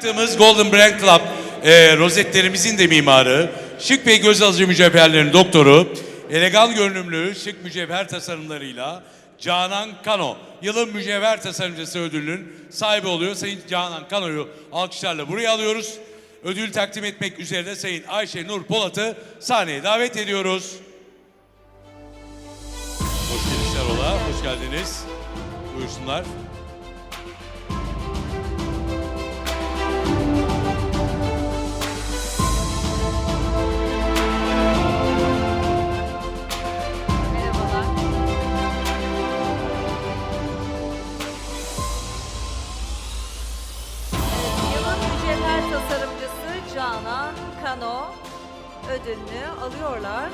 Firmamız Golden Brand Club e, rozetlerimizin de mimarı, şık ve göz alıcı mücevherlerin doktoru, elegan görünümlü şık mücevher tasarımlarıyla Canan Kano, yılın mücevher tasarımcısı ödülünün sahibi oluyor. Sayın Canan Kano'yu alkışlarla buraya alıyoruz. Ödül takdim etmek üzere Sayın Ayşe Nur Polat'ı sahneye davet ediyoruz. Hoş geldiniz Ola, hoş geldiniz. Buyursunlar. Kano ödülünü alıyorlar.